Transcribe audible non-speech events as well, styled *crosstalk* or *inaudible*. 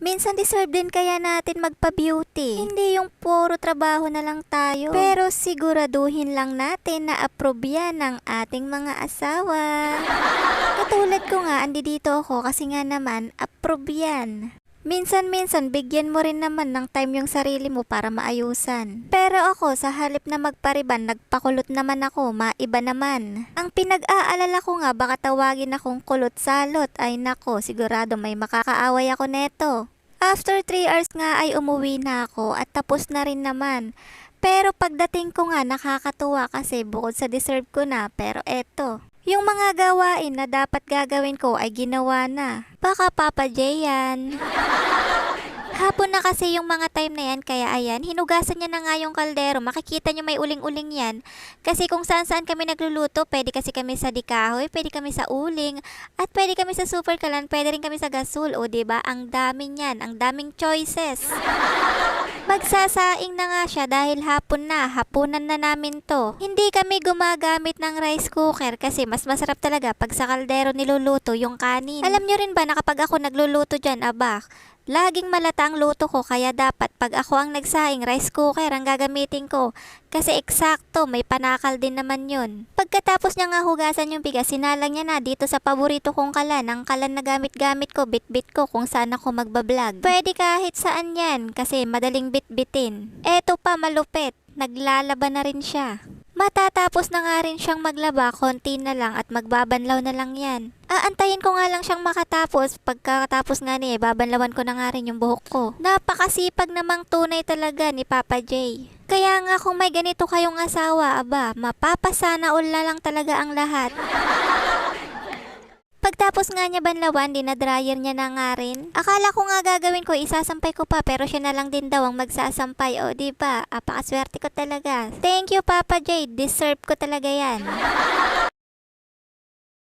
Minsan deserve din kaya natin magpa-beauty. Hindi yung puro trabaho na lang tayo. Pero siguraduhin lang natin na approve yan ng ating mga asawa. *laughs* Katulad ko nga, andi dito ako kasi nga naman, approve yan. Minsan-minsan, bigyan mo rin naman ng time yung sarili mo para maayusan. Pero ako, sa halip na magpariban, nagpakulot naman ako, maiba naman. Ang pinag-aalala ko nga, baka tawagin akong kulot-salot, ay nako, sigurado may makakaaway ako neto. After 3 hours nga ay umuwi na ako at tapos na rin naman. Pero pagdating ko nga nakakatuwa kasi bukod sa deserve ko na pero eto. Yung mga gawain na dapat gagawin ko ay ginawa na. Baka Papa J. Hapon na kasi yung mga time na yan, kaya ayan, hinugasan niya na nga yung kaldero. Makikita niyo may uling-uling yan. Kasi kung saan-saan kami nagluluto, pwede kasi kami sa dikahoy, pwede kami sa uling, at pwede kami sa super kalan, pwede rin kami sa gasol. O, ba Ang dami niyan, ang daming choices. Magsasaing na nga siya dahil hapon na, hapunan na namin to. Hindi kami gumagamit ng rice cooker kasi mas masarap talaga pag sa kaldero niluluto yung kanin. Alam nyo rin ba na kapag ako nagluluto dyan, abak, laging malata ang luto ko kaya dapat pag ako ang nagsaing rice cooker ang gagamitin ko kasi eksakto may panakal din naman yun. Pagkatapos niya nga hugasan yung bigas, sinalang niya na dito sa paborito kong kalan, ang kalan na gamit-gamit ko, bit-bit ko kung saan ako magbablog. Pwede kahit saan yan kasi madaling bit-bitin. Eto pa malupit, naglalaba na rin siya. Matatapos na nga rin siyang maglaba, konti na lang at magbabanlaw na lang yan. Aantayin ko nga lang siyang makatapos, pagkatapos nga niya, babanlawan ko na nga rin yung buhok ko. Napakasipag namang tunay talaga ni Papa J. Kaya nga kung may ganito kayong asawa, aba, mapapasana all na lang talaga ang lahat. Pagtapos nga niya banlawan, dinadryer niya na nga rin. Akala ko nga gagawin ko, isasampay ko pa, pero siya na lang din daw ang magsasampay. O, di ba? Apakaswerte ko talaga. Thank you, Papa J. Deserve ko talaga yan. *laughs*